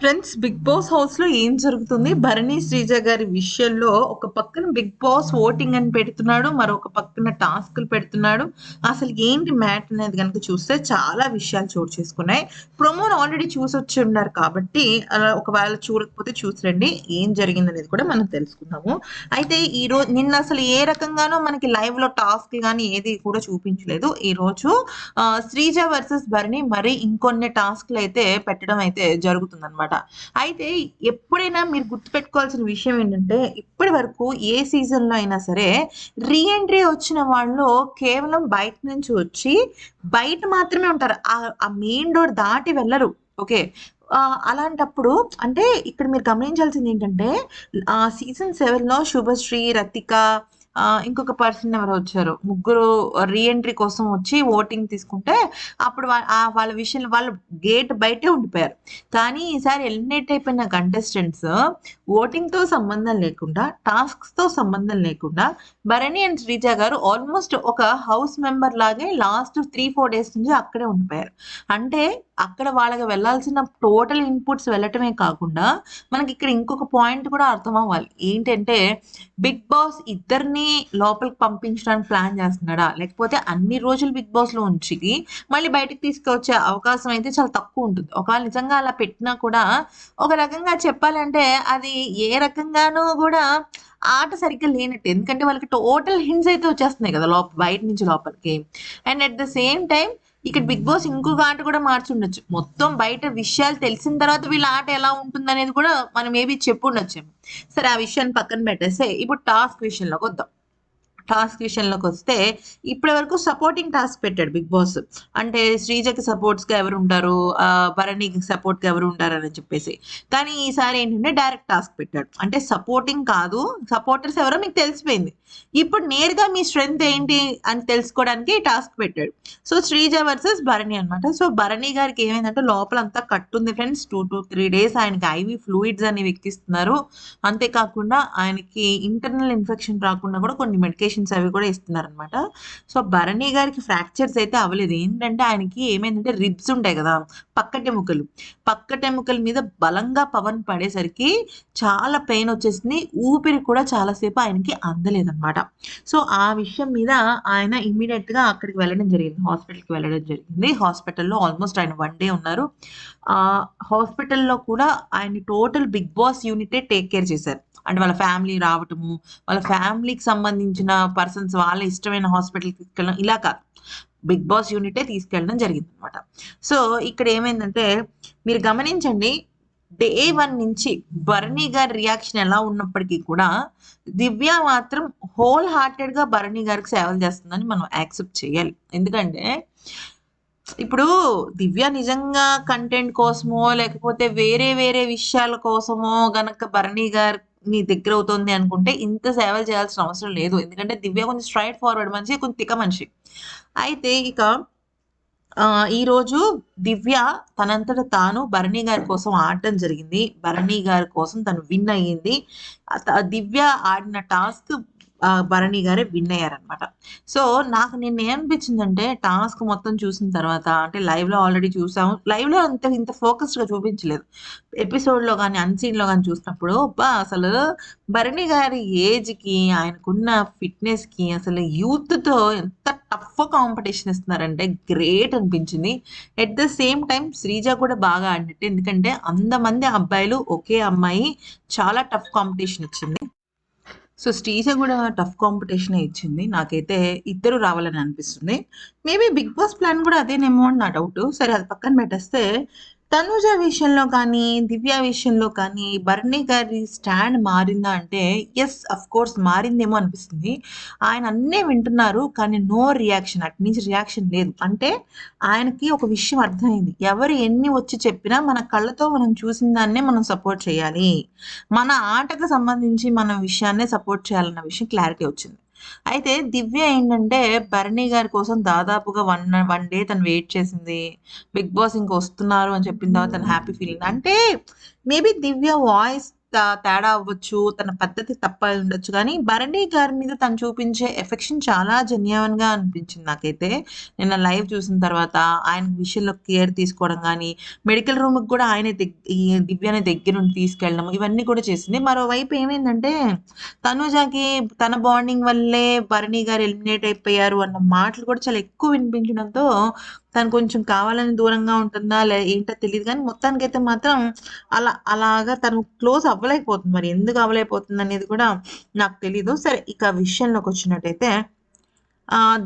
Friends big boss హౌస్లో ఏం జరుగుతుంది? భరణి శ్రీజ గారి విషయంలో ఒక పక్కన బిగ్ బాస్ ఓటింగ్ అని పెడుతున్నాడు మరొక పక్కన టాస్క్లు పెడుతున్నాడు. అసలు ఏంటి మ్యాట్ అనేది కనుక చూస్తే చాలా విషయాలు చోటు చేసుకున్నాయి. ప్రొమోన్ ఆల్రెడీ చూసి వచ్చి ఉన్నారు కాబట్టి అలా ఒకవేళ చూడకపోతే చూసిరండి. ఏం జరిగింది అనేది కూడా మనం తెలుసుకుందాము. అయితే ఈ రోజు నిన్న అసలు ఏ రకంగానో మనకి లైవ్లో టాస్క్ కానీ ఏది కూడా చూపించలేదు. ఈ రోజు శ్రీజ వర్సెస్ భరణి మరి ఇంకొన్ని టాస్క్లు అయితే పెట్టడం అయితే జరుగుతుంది అయితే ఎప్పుడైనా మీరు గుర్తుపెట్టుకోవాల్సిన విషయం ఏంటంటే ఇప్పటి వరకు ఏ సీజన్లో అయినా సరే రీఎంట్రీ వచ్చిన వాళ్ళు కేవలం బయట నుంచి వచ్చి బయట మాత్రమే ఉంటారు. ఆ- మెయిన్ డోర్ దాటి వెళ్ళరు. ఓకే? అలాంటప్పుడు అంటే ఇక్కడ మీరు గమనించాల్సింది ఏంటంటే ఆ సీజన్ సెవెన్లో శుభశ్రీ రతిక ఇంకొక పర్సన్ ఎవరు వచ్చారు. ముగ్గురు రీఎంట్రీ కోసం వచ్చి ఓటింగ్ తీసుకుంటే అప్పుడు వాళ్ళ విషయంలో వాళ్ళు గేట్ బయటే ఉండిపోయారు. కానీ ఈసారి ఎలిమినేట్ అయిపోయిన కంటెస్టెంట్స్ ఓటింగ్తో సంబంధం లేకుండా టాస్క్స్తో సంబంధం లేకుండా భరణి అండ్ శ్రీజ గారు ఆల్మోస్ట్ ఒక హౌస్ మెంబర్ లాగే లాస్ట్ త్రీ ఫోర్ డేస్ నుంచి అక్కడే ఉండిపోయారు. అంటే అక్కడ వాళ్ళకి వెళ్ళాల్సిన టోటల్ ఇన్పుట్స్ వెళ్ళటమే కాకుండా మనకి ఇక్కడ ఇంకొక పాయింట్ కూడా అర్థం అవ్వాలి ఏంటంటే బిగ్ బాస్ ఇద్దరిని లోపలికి పంపించడానికి ప్లాన్ చేస్తున్నాడా? లేకపోతే అన్ని రోజులు బిగ్ బాస్లో ఉంచి మళ్ళీ బయటకు తీసుకొచ్చే అవకాశం అయితే చాలా తక్కువ ఉంటుంది. ఒకవేళ నిజంగా అలా పెట్టినా కూడా ఒక రకంగా చెప్పాలంటే అది ఏ రకంగానూ కూడా ఆట సరిగ్గా లేనట్టు. ఎందుకంటే వాళ్ళకి టోటల్ హింట్స్ అయితే వచ్చేస్తున్నాయి కదా లోప బయట నుంచి లోపలికి. And at the same time ఇక్కడ బిగ్ బాస్ ఇంకొక ఆట కూడా మార్చుండొచ్చు. మొత్తం బయట విషయాలు తెలిసిన తర్వాత వీళ్ళ ఆట ఎలా ఉంటుంది అనేది కూడా మనం ఏబి చెప్పుండొచ్చు సరే ఆ విషయాన్ని పక్కన పెట్టేస్తే ఇప్పుడు టాస్క్ విషయంలోకి వద్దాం. టాస్క్ విషయంలోకి వస్తే ఇప్పటి వరకు సపోర్టింగ్ టాస్క్ పెట్టాడు బిగ్ బాస్. అంటే శ్రీజకి సపోర్ట్స్గా ఎవరు ఉంటారు? భరణికి సపోర్ట్గా ఎవరు ఉంటారు అని చెప్పేసి. కానీ ఈసారి ఏంటంటే డైరెక్ట్ టాస్క్ పెట్టాడు. అంటే సపోర్టింగ్ కాదు సపోర్టర్స్ ఎవరో మీకు తెలిసిపోయింది. ఇప్పుడు నేరుగా మీ స్ట్రెంగ్త్ ఏంటి అని తెలుసుకోవడానికి టాస్క్ పెట్టాడు. సో శ్రీజ వర్సెస్ భరణి అన్నమాట. సో భరణి గారికి ఏమైందంటే లోపల అంతా కట్టుంది friends two to three days ఆయనకి ఐవి ఫ్లూయిడ్స్ అనేవి ఎక్కిస్తున్నారు. అంతేకాకుండా ఆయనకి ఇంటర్నల్ ఇన్ఫెక్షన్ రాకుండా కూడా కొన్ని మెడికేషన్ మెడికేషన్స్ అవి కూడా ఇస్తున్నారు అనమాట సో భరణి గారికి ఫ్రాక్చర్స్ అయితే అవ్వలేదు. ఏంటంటే ఆయనకి ఏమైందంటే రిబ్స్ ఉంటాయి కదా పక్కటెముకలు పక్కటెముకల మీద బలంగా పవన్ పడేసరికి చాలా పెయిన్ వచ్చేసింది. ఊపిరి కూడా చాలాసేపు ఆయనకి అందలేదన్నమాట. సో ఆ విషయం మీద ఆయన ఇమ్మీడియట్గా అక్కడికి వెళ్ళడం జరిగింది. హాస్పిటల్కి వెళ్ళడం జరిగింది. హాస్పిటల్లో ఆల్మోస్ట్ ఆయన వన్ డే ఉన్నారు. హాస్పిటల్లో కూడా ఆయన టోటల్ బిగ్ బాస్ యూనిటే టేక్ కేర్ చేశారు. అంటే వాళ్ళ ఫ్యామిలీ రావటము వాళ్ళ ఫ్యామిలీకి సంబంధించిన పర్సన్స్ వాళ్ళ ఇష్టమైన హాస్పిటల్కి తీసుకెళ్ళడం ఇలా కాదు. బిగ్ బాస్ యూనిటే తీసుకెళ్ళడం జరిగింది అనమాట సో ఇక్కడ ఏమైందంటే మీరు గమనించండి డే వన్ నుంచి భరణి గారి రియాక్షన్ ఎలా ఉన్నప్పటికీ కూడా దివ్య మాత్రం హోల్ హార్టెడ్గా భరణి గారికి సేవలు చేస్తుందని మనం యాక్సెప్ట్ చేయాలి. ఎందుకంటే ఇప్పుడు దివ్య నిజంగా కంటెంట్ కోసమో లేకపోతే వేరే వేరే విషయాల కోసమో గనక భరణి గారిని దగ్గర అవుతుంది అనుకుంటే ఇంత సేవలు చేయాల్సిన అవసరం లేదు. ఎందుకంటే దివ్య కొంచెం స్ట్రైట్ ఫార్వర్డ్ మనిషి కొంచెం తిక్క మనిషి. అయితే ఇక ఆ, ఈ రోజు దివ్య తనంతట తాను భరణి గారి కోసం ఆడటం జరిగింది. భరణి గారి కోసం తను విన్ అయ్యింది. ఆ దివ్య ఆడిన టాస్క్ భరణి గారే విన్ అయ్యారనమాట సో నాకు నిన్న ఏమనిపించిందంటే టాస్క్ మొత్తం చూసిన తర్వాత అంటే లైవ్లో ఆల్రెడీ చూసాము. లైవ్లో అంత ఇంత ఫోకస్డ్గా చూపించలేదు. ఎపిసోడ్లో కానీ అన్సీన్లో కానీ చూసినప్పుడు బా అసలు భరణి గారి ఏజ్కి ఆయనకున్న ఫిట్నెస్కి అసలు యూత్తో ఎంత టఫ్ కాంపిటీషన్ ఇస్తున్నారంటే గ్రేట్ అనిపించింది. At the same time Sreeja కూడా బాగా ఆడినట్టు. ఎందుకంటే అంతమంది అబ్బాయిలు ఒకే అమ్మాయి చాలా టఫ్ కాంపిటీషన్ ఇచ్చింది. సో శ్రీజ కూడా టఫ్ కాంపిటీషన్ ఇచ్చింది. నాకైతే ఇద్దరు రావాలని అనిపిస్తుంది. మేబీ బిగ్ బాస్ ప్లాన్ కూడా అదేనేమో అని నా డౌట్ సరే అది పక్కన పెట్టేస్తే తనుజ విషయంలో కానీ దివ్య విషయంలో కానీ బర్నీ గారి స్టాండ్ మారిందా అంటే ఎస్ అఫ్ కోర్స్ మారిందేమో అనిపిస్తుంది. ఆయన అన్నీ వింటున్నారు కానీ నో రియాక్షన్ అటు నుంచి రియాక్షన్ లేదు. అంటే ఆయనకి ఒక విషయం అర్థమైంది. ఎవరు ఎన్ని వచ్చి చెప్పినా మన కళ్ళతో మనం చూసిన దాన్నే మనం సపోర్ట్ చేయాలి. మన ఆటకు సంబంధించి మన విషయాన్నే సపోర్ట్ చేయాలన్న విషయం క్లారిటీ వచ్చింది. అయితే దివ్య ఏంటంటే భరణి గారి కోసం దాదాపుగా వన్ వన్ డే తను వెయిట్ చేసింది. బిగ్ బాస్ ఇంక వస్తున్నారు అని చెప్పిన తర్వాత తను హ్యాపీ ఫీలింగ్ అంటే మేబీ దివ్య వాయిస్ తేడా అవ్వచ్చు. తన పద్ధతి తప్ప ఉండొచ్చు కానీ భరణి గారి మీద తను చూపించే ఎఫెక్షన్ చాలా జెన్యూన్‌గా అనిపించింది నాకైతే. నిన్న లైవ్ చూసిన తర్వాత ఆయన విషయంలో కేర్ తీసుకోవడం కానీ మెడికల్ రూమ్‌కి కూడా ఆయనే దివ్యాని దగ్గర నుండి తీసుకెళ్ళడం ఇవన్నీ కూడా చేసింది. మరోవైపు ఏమైందంటే, తనుజాకి తన బాండింగ్ వల్లే భరణి గారు ఎలిమినేట్ అయిపోయారు అన్న మాటలు కూడా చాలా ఎక్కువ వినిపించడంతో, తను కొంచెం కావాలని దూరంగా ఉంటుందా? లే ఏంటో తెలియదు కానీ మొత్తానికైతే మాత్రం అలా అలాగా తను క్లోజ్ అవ్వలేకపోతుంది. మరి ఎందుకు అవ్వలేకపోతుందనేది కూడా నాకు తెలీదు. సరే ఇక విషయంలోకి వచ్చినట్టయితే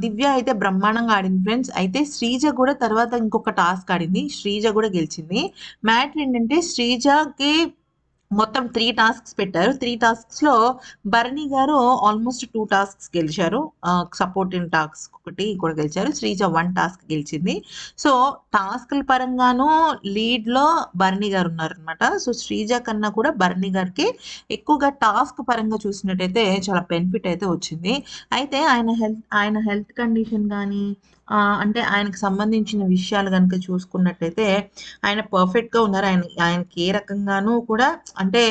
దివ్య అయితే బ్రహ్మాండంగా ఆడింది ఫ్రెండ్స్. అయితే శ్రీజ కూడా తర్వాత ఇంకొక టాస్క్ ఆడింది. శ్రీజ కూడా గెలిచింది. మ్యాటర్ ఏంటంటే శ్రీజకి మొత్తం త్రీ టాస్క్స్ పెట్టారు. 3 టాస్క్స్‌లో భరణి గారు ఆల్మోస్ట్ టూ టాస్క్స్ గెలిచారు. సపోర్టింగ్ టాస్క్ ఒకటి కూడా గెలిచారు. శ్రీజ వన్ టాస్క్ గెలిచింది. సో, టాస్క్‌ల పరంగాను లీడ్‌లో భరణి గారు ఉన్నారనమాట. సో, శ్రీజ కన్నా కూడా భరణి గారికి ఎక్కువగా టాస్క్ పరంగా చూసినట్టయితే చాలా బెనిఫిట్ అయితే వచ్చింది. అయితే ఆయన హెల్త్ ఆయన హెల్త్ కండిషన్ కానీ అంటే ఆయనకు సంబంధించిన విషయాలు కనుక చూసుకున్నట్టయితే ఆయన పర్ఫెక్ట్‌గా ఉన్నారు. ఆయన ఆయనకి ఏ రకంగానూ కూడా అంటే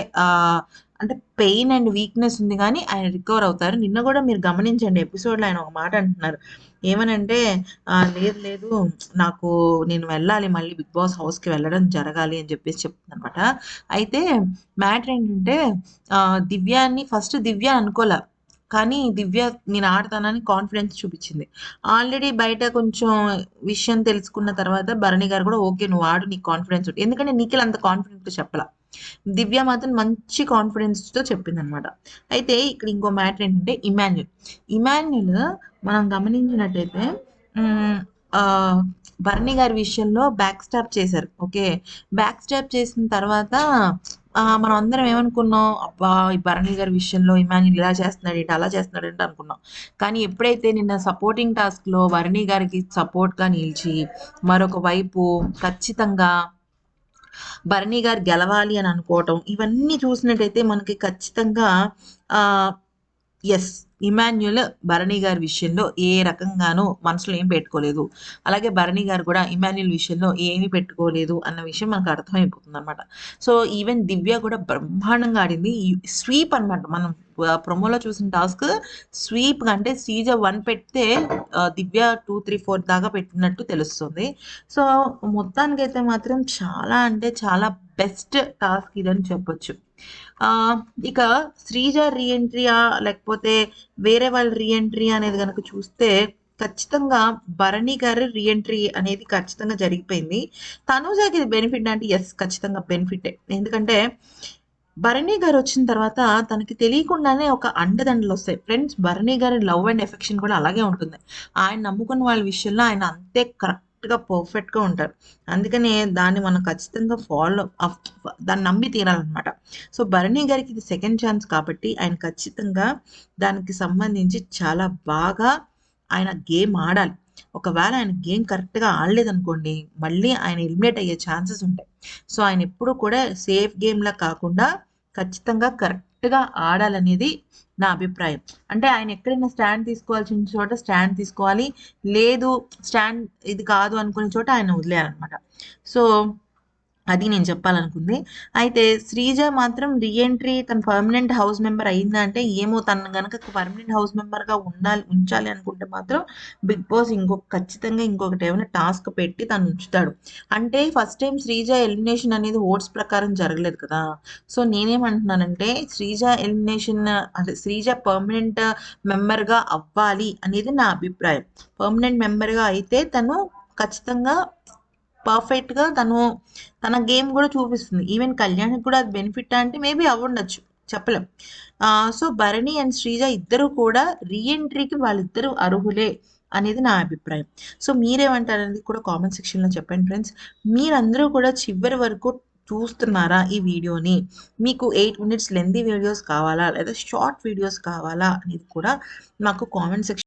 అంటే పెయిన్ అండ్ వీక్‌నెస్ ఉంది కానీ ఆయన రికవర్ అవుతారు. నిన్న కూడా మీరు గమనించండి ఎపిసోడ్‌లో ఆయన ఒక మాట అంటున్నారు. ఏమనంటే లేదు లేదు నాకు నేను వెళ్ళాలి మళ్ళీ బిగ్ బాస్ హౌస్‌కి వెళ్ళడం జరగాలి అని చెప్పేసి చెప్తుందనమాట. అయితే మ్యాటర్ ఏంటంటే దివ్యాన్ని దివ్యాని ఫస్ట్ దివ్య అనుకోలే కానీ దివ్య నేను ఆడతానని కాన్ఫిడెన్స్ చూపించింది ఆల్రెడీ బయట కొంచెం విషయం తెలుసుకున్న తర్వాత భరణి గారు కూడా ఓకే. నువ్వు ఆడు నీకు కాన్ఫిడెన్స్ ఎందుకంటే నిఖిల్ అంత కాన్ఫిడెంట్‌గా చెప్పలా. దివ్య మాత్రం మంచి కాన్ఫిడెన్స్‌తో చెప్పిందనమాట. అయితే ఇక్కడ ఇంకో మ్యాటర్ ఏంటంటే ఇమాన్యుల్. ఇమాన్యుల్ మనం గమనించినట్టయితే భరణి గారి విషయంలో బ్యాక్ స్టాప్ చేశారు. ఓకే. బ్యాక్ స్టాప్ చేసిన తర్వాత మనం అందరం ఏమనుకున్నాం? అబ్బా! ఈ భరణి గారి విషయంలో ఇమాన్యుల్ ఇలా చేస్తున్నాడేంటి? అలా చేస్తున్నాడేంటి? అనుకున్నాం. కానీ ఎప్పుడైతే నిన్న సపోర్టింగ్ టాస్క్‌లో భరణి గారికి సపోర్ట్‌గా నిలిచి, మరొక వైపు ఖచ్చితంగా భరణి గారు గెలవాలి అని అనుకోవటం, ఇవన్నీ చూసినట్టయితే మనకి ఖచ్చితంగా ఎస్ ఇమాన్యుల్ భరణి గారి విషయంలో ఏ రకంగానూ మనసులో ఏం పెట్టుకోలేదు. అలాగే భరణి గారు కూడా ఇమాన్యుల్ విషయంలో ఏమీ పెట్టుకోలేదు అన్న విషయం మనకు అర్థమైపోతుందనమాట. సో, ఈవెన్ దివ్య కూడా బ్రహ్మాండంగా ఆడింది. స్వీప్ అనమాట. మనం ప్రొమోలో చూసిన టాస్క్ స్వీప్ అంటే సీజ వన్ పెడితే దివ్య 2, 3, 4 దాకా పెట్టినట్టు తెలుస్తుంది. సో, మొత్తానికైతే మాత్రం చాలా అంటే చాలా బెస్ట్ టాస్క్ ఇదని చెప్పొచ్చు. ఇక శ్రీజ రీఎంట్రీయా లేకపోతే వేరే వాళ్ళ రీఎంట్రీ అనేది గనక చూస్తే ఖచ్చితంగా భరణి గారి రీఎంట్రీ అనేది ఖచ్చితంగా జరిగిపోయింది. తనూజాకి ఇది బెనిఫిట్ అంటే ఎస్ ఖచ్చితంగా బెనిఫిటే. ఎందుకంటే భరణి గారు వచ్చిన తర్వాత తనకి తెలియకుండానే ఒక అండదండలొస్తాయి. ఫ్రెండ్స్ భరణి గారి లవ్ అండ్ ఎఫెక్షన్ కూడా అలాగే ఉంటుంది. ఆయన నమ్ముకున్న వాళ్ళ విషయంలో ఆయన అంతే కరెక్ట్ కరెక్ట్‌గా, పర్ఫెక్ట్‌గా ఉంటారు. అందుకనే దాన్ని మనం ఖచ్చితంగా ఫాలో దాన్ని నమ్మి తీరాలన్నమాట సో, భరణి గారికి ఇది సెకండ్ ఛాన్స్ కాబట్టి ఆయన ఖచ్చితంగా దానికి సంబంధించి చాలా బాగా ఆయన గేమ్ ఆడాలి. ఒకవేళ ఆయన గేమ్ కరెక్ట్‌గా ఆడలేదనుకోండి, మళ్ళీ ఆయన ఎలిమినేట్ అయ్యే ఛాన్సెస్ ఉంటాయి. సో, ఆయన ఎప్పుడు కూడా సేఫ్ గేమ్‌లా కాకుండా ఖచ్చితంగా కరెక్ట్ కరెక్ట్‌గా ఆడాలనేది నా అభిప్రాయం. అంటే ఆయన ఎక్కడైనా స్టాండ్ తీసుకోవాల్సిన చోట స్టాండ్ తీసుకోవాలి. లేదు స్టాండ్ ఇది కాదు అనుకునే చోట ఆయన వదిలేయాలన్నమాట సో, అది నేను చెప్పాలనుకుంది. అయితే శ్రీజ మాత్రం re entry permanent house member అయిందా అంటే ఏమో తను కనుక పర్మనెంట్ హౌస్ మెంబర్‌గా ఉండాలి ఉంచాలి అనుకుంటే మాత్రం బిగ్ బాస్ ఇంకొక ఖచ్చితంగా ఇంకొకటి ఏమైనా టాస్క్ పెట్టి తను ఉంచుతాడు. అంటే ఫస్ట్ టైం శ్రీజ ఎలిమినేషన్ అనేది ఓట్స్ ప్రకారం జరగలేదు కదా! సో, నేనేమంటున్నానంటే శ్రీజ ఎలిమినేషన్ అదే శ్రీజ పర్మనెంట్ మెంబర్‌గా అవ్వాలి అనేది నా అభిప్రాయం. పర్మనెంట్ మెంబర్‌గా అయితే తను ఖచ్చితంగా పర్ఫెక్ట్‌గా తను తన గేమ్ కూడా చూపిస్తుంది. ఈవెన్ కళ్యాణ్‌కి కూడా అది బెనిఫిట్ అంటే మేబీ అవ్వండొచ్చు చెప్పలేం. సో, భరణి అండ్ శ్రీజ ఇద్దరు కూడా రీఎంట్రీకి వాళ్ళిద్దరూ అర్హులే అనేది నా అభిప్రాయం. సో, మీరేమంటారు అనేది కూడా కామెంట్ సెక్షన్‌లో చెప్పండి ఫ్రెండ్స్. మీరందరూ కూడా చివరి వరకు చూస్తున్నారా ఈ వీడియోని? మీకు ఎయిట్ మినిట్స్ లెందీ వీడియోస్ కావాలా? లేదా షార్ట్ వీడియోస్ కావాలా? అనేది కూడా నాకు కామెంట్ సెక్షన్